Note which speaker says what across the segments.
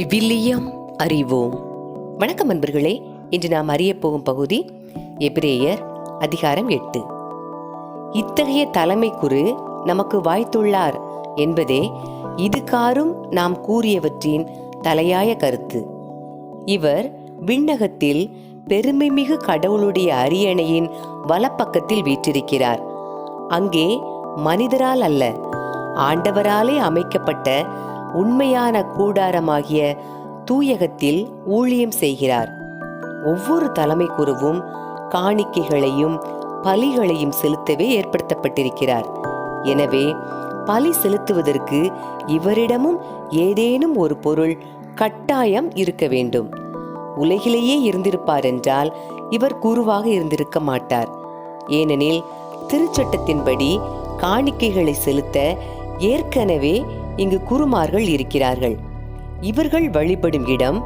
Speaker 1: விவிலியம் அறிவோம். வணக்கம் அன்பர்களே இன்று நாம் அறிய போகும் பகுதி எபிரேயர் அதிகாரம் எட்டு. இத்தகைய தலைமை குரு நமக்கு வாய்த்துள்ளார் என்பதே இதுகாரும் நாம் கூறியவற்றின் தலையாய கருத்து. இவர் விண்ணகத்தில் பெருமைமிகு கடவுளுடைய அரியணையின் வலப்பக்கத்தில் வீற்றிருக்கிறார். அங்கே மனிதரால் அல்ல ஆண்டவராலே அமைக்கப்பட்ட உண்மையான கூடாரமாகிய தூயகத்தில் ஊழியம் செய்கிறார். ஒவ்வொரு தலைமை குருவும் காணிக்கைகளையும் பலிகளையும் செலுத்தவே ஏற்படுத்தப்பட்டிருக்கிறார். எனவே பலி செலுத்துவதற்கு இவரிடமும் ஏதேனும் ஒரு பொருள் கட்டாயம் இருக்க வேண்டும். உலகிலேயே இருந்திருப்பார் என்றால் இவர் குருவாக இருந்திருக்க மாட்டார். ஏனெனில் திருச்சட்டத்தின்படி காணிக்கைகளை செலுத்த ஏற்கனவே இங்கு குருமார்கள் இருக்கிறார்கள். இவர்கள் வழிபடும் இடம்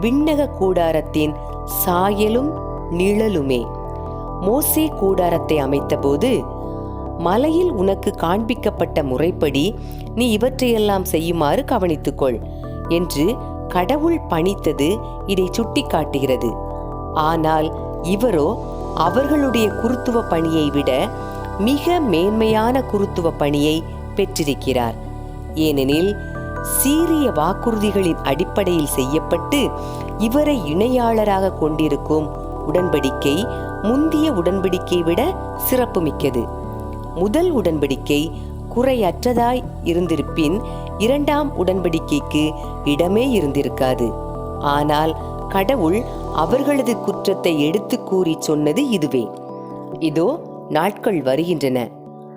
Speaker 1: விண்ணக கூடாரத்தின் சாயலும் நிழலுமே. மோசே கூடாரத்தை அமைத்தபோது மலையில் உனக்கு காண்பிக்கப்பட்ட முறைப்படி நீ இவற்றையெல்லாம் செய்யுமாறு கவனித்துக்கொள் என்று கடவுள் பணித்தது இதை சுட்டிக்காட்டுகிறது. ஆனால் இவரோ அவர்களுடைய குருத்துவ பணியை விட மிக மேன்மையான குருத்துவ பணியை பெற்றிருக்கிறார். ஏனெனில் சீரிய வாக்குறுதிகளின் அடிப்படையில் செய்யப்பட்டு இவரை இணையாளராக கொண்டிருக்கும் உடன்படிக்கை முந்திய உடன்படிக்கை விட சிறப்புமிக்கது. முதல் உடன்படிக்கை குறையற்றதாய் இருந்திருப்பின் இரண்டாம் உடன்படிக்கைக்கு இடமே இருந்திருக்காது. ஆனால் கடவுள் அவர்களது குற்றத்தை எடுத்து கூறி சொன்னது இதுவே. இதோ நாட்கள் வருகின்றன.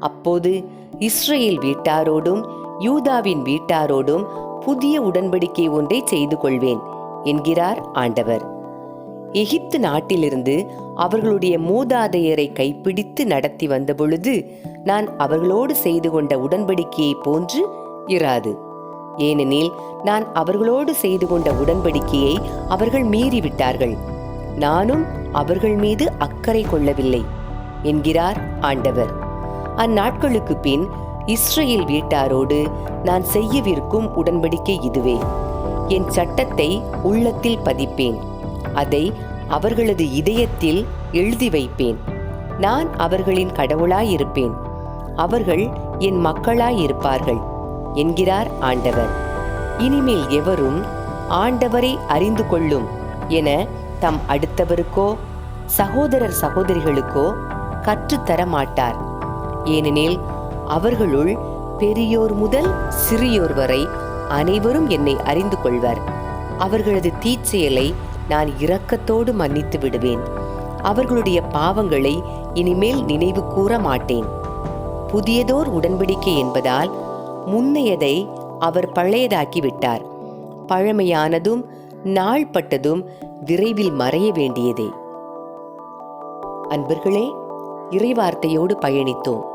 Speaker 1: அப்போது இஸ்ரேல் வீட்டாரோடும் யூதாவின் வீட்டாரோடும் புதிய உடன்படிக்கை ஒன்றை செய்து கொள்வேன் என்கிறார் ஆண்டவர். எகிப்து நாட்டிலிருந்து அவர்களுடைய மூதாதையரை கைப்பிடித்து நடத்தி வந்தபொழுது நான் அவர்களோடு செய்து கொண்ட உடன்படிக்கையை போன்று இராது. ஏனெனில் நான் அவர்களோடு செய்து கொண்ட உடன்படிக்கையை அவர்கள் மீறிவிட்டார்கள். நானும் அவர்கள் மீது அக்கறை கொள்ளவில்லை என்கிறார் ஆண்டவர். அந்நாட்களுக்கு பின் இஸ்ரேல் வீட்டாரோடு நான் செய்யவிருக்கும் உடன்படிக்கை இதுவே. என் சட்டத்தை உள்ளத்தில் பதிப்பேன். அதை அவர்களது இதயத்தில் எழுதி வைப்பேன். நான் அவர்களின் கடவுளாயிருப்பேன். அவர்கள் என் மக்களாயிருப்பார்கள் என்கிறார் ஆண்டவர். இனிமேல் எவரும் ஆண்டவரை அறிந்து கொள்ளும் என தம் அடுத்தவருக்கோ சகோதரர் சகோதரிகளுக்கோ கற்றுத்தர மாட்டார் ஏனெனில் அவர்களுள் பெரியோர் முதல் சிறியோர் வரை அனைவரும் என்னை அறிந்து கொள்வர். அவர்களது தீச்செயலை நான் இரக்கத்தோடு மன்னித்து விடுவேன். அவர்களுடைய பாவங்களை இனிமேல் நினைவு கூற மாட்டேன். புதியதோர் உடன்படிக்கை என்பதால் முன்னையதை அவர் பழையதாக்கிவிட்டார் பழமையானதும் நாள்பட்டதும் விரைவில் மறைய வேண்டியதே. அன்பர்களே இறைவார்த்தையோடு பயணித்தோம்.